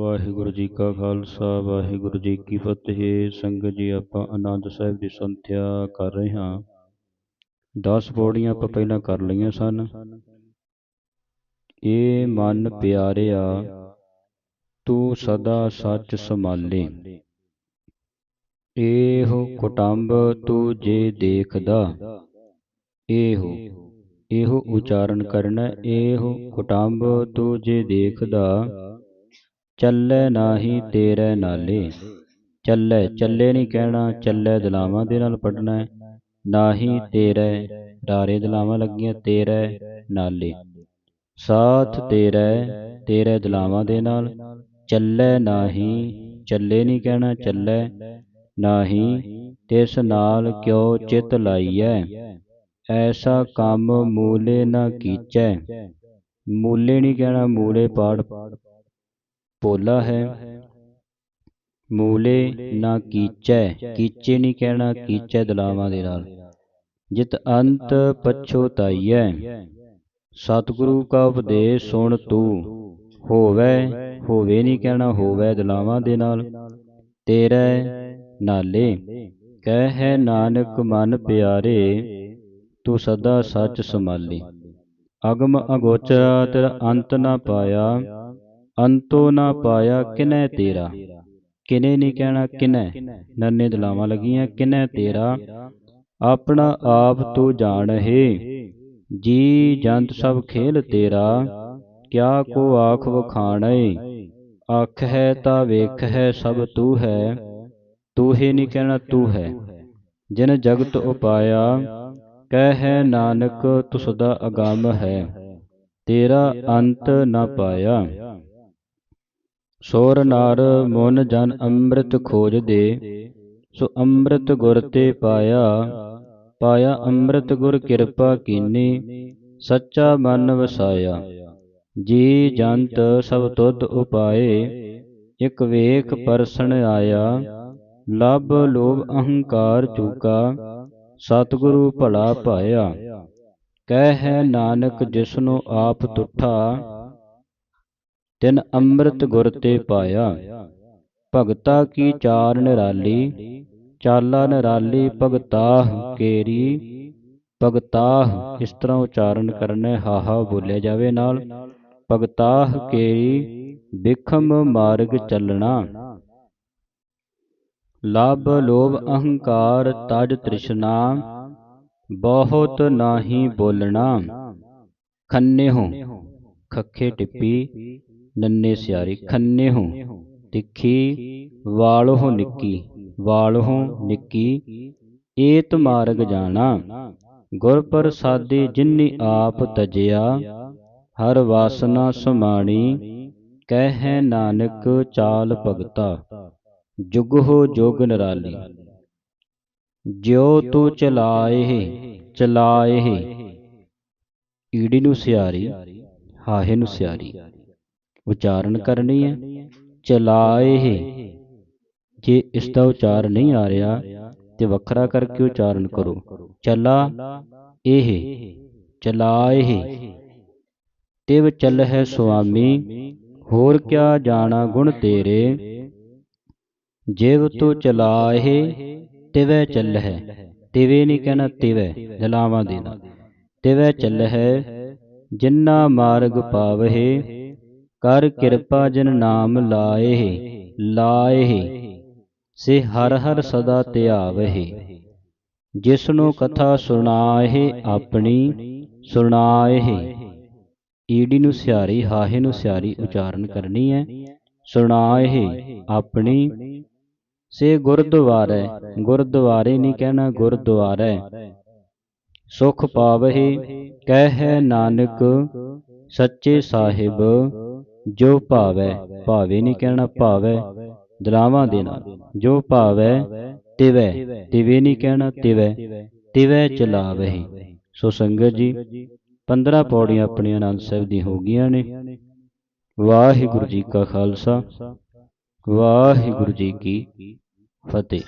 ਵਾਹਿਗੁਰੂ ਜੀ ਕਾ ਖਾਲਸਾ, ਵਾਹਿਗੁਰੂ ਜੀ ਕੀ ਫਤਿਹ। ਸੰਗਤ ਜੀ, ਆਪਾਂ ਆਨੰਦ ਸਾਹਿਬ ਦੀ ਸੰਥਿਆ ਕਰ ਰਹੇ ਹਾਂ। 10 ਪੌੜੀਆਂ ਆਪਾਂ ਪਹਿਲਾਂ ਕਰ ਲਈਆਂ ਸਨ। ਇਹ ਮਨ ਪਿਆਰਿਆ, ਤੂੰ ਸਦਾ ਸੱਚ ਸੰਭਾਲੇ। ਇਹੋ ਕੁਟੰਬ ਤੂੰ ਜੇ ਦੇਖਦਾ ਇਹੋ ਇਹੋ ਉਚਾਰਨ ਕਰਨਾ ਇਹੋ ਕੁਟੰਬ ਤੂੰ ਜੇ ਦੇਖਦਾ। ਚੱਲੇ ਨਾਹੀ ਤੇਰੇ ਨਾਲੇ। ਚੱਲੈ, ਚੱਲੇ ਨਹੀਂ ਕਹਿਣਾ, ਚੱਲੈ ਦਲਾਵਾਂ ਦੇ ਨਾਲ ਪੜਨਾ ਹੈ। ਨਾਹੀ ਤੇਰੇ, ਰਾਰੇ ਦਲਾਵਾਂ ਲੱਗੀਆਂ ਤੇਰੇ ਨਾਲੇ। ਸਾਥ ਤੇਰੇ ਤੇਰੇ ਦਲਾਵਾਂ ਦੇ ਨਾਲ। ਚੱਲੇ ਨਾਹੀ, ਚੱਲੇ ਨਹੀਂ ਕਹਿਣਾ, ਚੱਲੈ ਨਾਹੀ, ਤਿਸ ਨਾਲ ਕਿਉ ਚਿਤ ਲਾਈਐ? ਐਸਾ ਕੰਮ ਮੂਲੇ ਨਾ ਕੀਚੈ। ਮੂਲੇ ਨਹੀਂ ਕਹਿਣਾ, ਮੂਲੇ ਪਾੜ ਭੋਲਾ ਹੈ। ਮੂਲੇ ਨਾ ਕੀਚੈ, ਕੀਚੇ ਨਹੀਂ ਕਹਿਣਾ, ਕੀਚੈ ਦਲਾਵਾਂ ਦੇ ਨਾਲ। ਜਿਤ ਅੰਤ ਪਛੋਤਾਈਐ ਸਤਿਗੁਰੂ ਕਾ ਉਪਦੇਸ਼ ਸੁਣ ਤੂੰ। ਹੋਵੇ ਹੋਵੇ ਨਹੀਂ ਕਹਿਣਾ, ਹੋਵੇ ਦਲਾਵਾਂ ਦੇ ਨਾਲ। ਤੇਰੇ ਨਾਲੇ, ਕਹਿ ਹੈ ਨਾਨਕ ਮਨ ਪਿਆਰੇ, ਤੂੰ ਸਦਾ ਸੱਚ ਸੰਭਾਲੀ। ਅਗਮ ਅਗੋਚਰ ਤੇਰਾ ਅੰਤ ਨਾ ਪਾਇਆ। ਅੰਤੋ ਨਾ ਪਾਇਆ ਕਿਨੈ ਤੇਰਾ? ਕਿਨੇ ਨਹੀਂ ਕਹਿਣਾ ਕਿਨੈ? ਨੰਨੇ ਦਲਾਵਾਂ ਲੱਗੀਆਂ, ਕਿਨੈ ਤੇਰਾ? ਆਪਣਾ ਆਪ ਤੂੰ ਜਾਣਹਿ ਜੀ ਜੰਤ ਸਭ ਖੇਲ ਤੇਰਾ। ਕਿਆ ਕੋ ਆਖ ਵਖਾਣੈ? ਆਖ ਹੈ ਤਾਂ ਵੇਖ ਹੈ, ਸਭ ਤੂੰ ਹੈ। ਤੂੰ ਹੀ ਨਹੀਂ ਕਹਿਣਾ ਤੂੰ ਹੈ। ਜਿਨ ਜਗਤ ਉਪਾਇਆ, ਕਹਿ ਹੈ ਨਾਨਕ ਤੁ ਅਗੰਮ ਹੈ। ਤੇਰਾ ਅੰਤ ਨਾ ਪਾਇਆ। ਸੋਰ ਨਰ ਮਨ ਜਨ ਅੰਮ੍ਰਿਤ ਖੋਜ ਦੇ, ਸੋ ਅੰਮ੍ਰਿਤ ਗੁਰ ਤੇ ਪਾਇਆ ਪਾਇਆ ਅੰਮ੍ਰਿਤ ਗੁਰ ਕਿਰਪਾ ਕੀਨੀ, ਸੱਚਾ ਮਨ ਵਸਾਇਆ। ਜੀ ਜੰਤ ਸਭ ਤੁਧ ਉਪਾਏ, ਇਕ ਵੇਖ ਪਰਸਣ ਆਇਆ ਲਭ ਲੋਭ ਅਹੰਕਾਰ ਚੂਕਾ, ਸਤਿਗੁਰੂ ਭਲਾ ਪਾਇਆ ਕਹਿ ਹੈ ਨਾਨਕ ਜਿਸਨੂੰ ਆਪ ਤੁਠਾ ਤਿਨ ਅੰਮ੍ਰਿਤ ਗੁਰ ਤੇ ਪਾਇਆ। ਭਗਤਾ ਕੀ ਚਾਰ ਨਿਰਾਲੀ, ਚਾਲਾ ਨਿਰਾਲੀ ਭਗਤਾਹ ਕੇਰੀ। ਭਗਤਾਹ ਇਸ ਤਰ੍ਹਾਂ ਉਚਾਰਨ ਕਰਨਾ ਹਾਹਾ ਬੋਲਿਆ ਜਾਵੇ ਨਾਲ। ਭਗਤਾਹ ਕੇਰੀ, ਬਿਖਮ ਮਾਰਗ ਚੱਲਣਾ। ਲਬ ਲੋਭ ਅਹੰਕਾਰ ਤਜ ਤ੍ਰਿਸ਼ਨਾ, ਬਹੁਤ ਨਾਹੀ ਬੋਲਣਾ। ਖੰਨੇ ਹੋ ਖੱਖੇ ਟਿੱਪੀ ਨੰਨੇ ਸਿਆਰੀ, ਖੰਨੇ ਹੋ। ਤਿੱਖੀ ਵਾਲੋ ਨਿੱਕੀ ਵਾਲੋ ਨਿੱਕੀ। ਏਤ ਮਾਰਗ ਜਾਣਾ, ਗੁਰ ਪ੍ਰਸਾਦੀ ਜਿਨਨੀ ਆਪ ਤਜਿਆ, ਹਰ ਵਾਸਨਾ ਸਮਾਣੀ, ਕਹਿ ਨਾਨਕ ਚਾਲ ਭਗਤਾ, ਜੁਗ ਹੋ ਜੋਗ ਨਰਾਲੀ। ਜਿਉ ਤੂੰ ਚਲਾਏ ਚਲਾਏ ਈੜੀ ਨੂੰ ਸਿਆਰੀ, ਹਾਹੇ ਨੂੰ ਸਿਆਰੀ। ਉਚਾਰਨ ਕਰਨੀ ਹੈ ਚਲਾਏ ਜੇ ਇਸ ਦਾ ਉਚਾਰ ਨਹੀਂ ਆ ਰਿਹਾ ਤੇ ਵੱਖਰਾ ਕਰਕੇ ਉਚਾਰਨ ਕਰੋ ਚਲਾ ਇਹ ਚਲਾਏ ਤਿਵ ਚੱਲ ਹੈ ਸੁਆਮੀ ਹੋਰ ਕਿਆ ਜਾਣਾ ਗੁਣ ਤੇਰੇ ਜਿਵ ਤੂੰ ਚਲਾਏ ਤਿਵੈ ਚੱਲ ਹੈ ਤਿਵੇ ਨਹੀਂ ਕਹਿਣਾ ਤਿਵੈ ਜਲਾਵਾਂ ਦੇਣਾ ਤਿਵੈ ਚੱਲ ਹੈ ਜਿੰਨਾ ਮਾਰਗ ਪਾਵਹਿ ਕਰ ਕਿਰਪਾ ਜਿਨ ਨਾਮ ਲਾਏ ਲਾਏ ਸੇ ਹਰ ਹਰ ਸਦਾ ਧਿਆਵਹਿ ਜਿਸਨੂੰ ਕਥਾ ਸੁਣਾਏ ਆਪਣੀ ਸੁਣਾਏ ਈੜੀ ਨੂੰ ਸਿਆਰੀ ਹਾਹੇ ਨੂੰ ਸਿਆਰੀ ਉਚਾਰਨ ਕਰਨੀ ਹੈ। ਸੁਣਾਏ ਆਪਣੀ। ਸੇ ਗੁਰਦੁਆਰੇ ਗੁਰਦੁਆਰੇ ਨਹੀਂ ਕਹਿਣਾ ਗੁਰਦੁਆਰੇ। ਸੁਖ ਪਾਵਹਿ ਕਹਿ ਨਾਨਕ ਸੱਚੇ ਸਾਹਿਬ। ਜੋ ਭਾਵੈ, ਭਾਵੇ ਨਹੀਂ ਕਹਿਣਾ ਭਾਵੈ, ਦਲਾਵਾਂ ਦੇ ਨਾਲ। ਜੋ ਭਾਵੈ, ਤਿਵੈ, ਤਿਵੇ ਨਹੀਂ ਕਹਿਣਾ ਤਿਵੈ ਤਿਵੈ ਚਲਾਵਹਿ। ਸੋ ਸੰਗਤ ਜੀ 15 ਪੌੜੀਆਂ ਆਪਣੀਆਂ ਆਨੰਦ ਸਾਹਿਬ ਦੀ ਹੋ ਗਈਆਂ ਨੇ। ਵਾਹਿਗੁਰੂ ਜੀ ਕਾ ਖਾਲਸਾ, ਵਾਹਿਗੁਰੂ ਜੀ ਕੀ ਫਤਿਹ।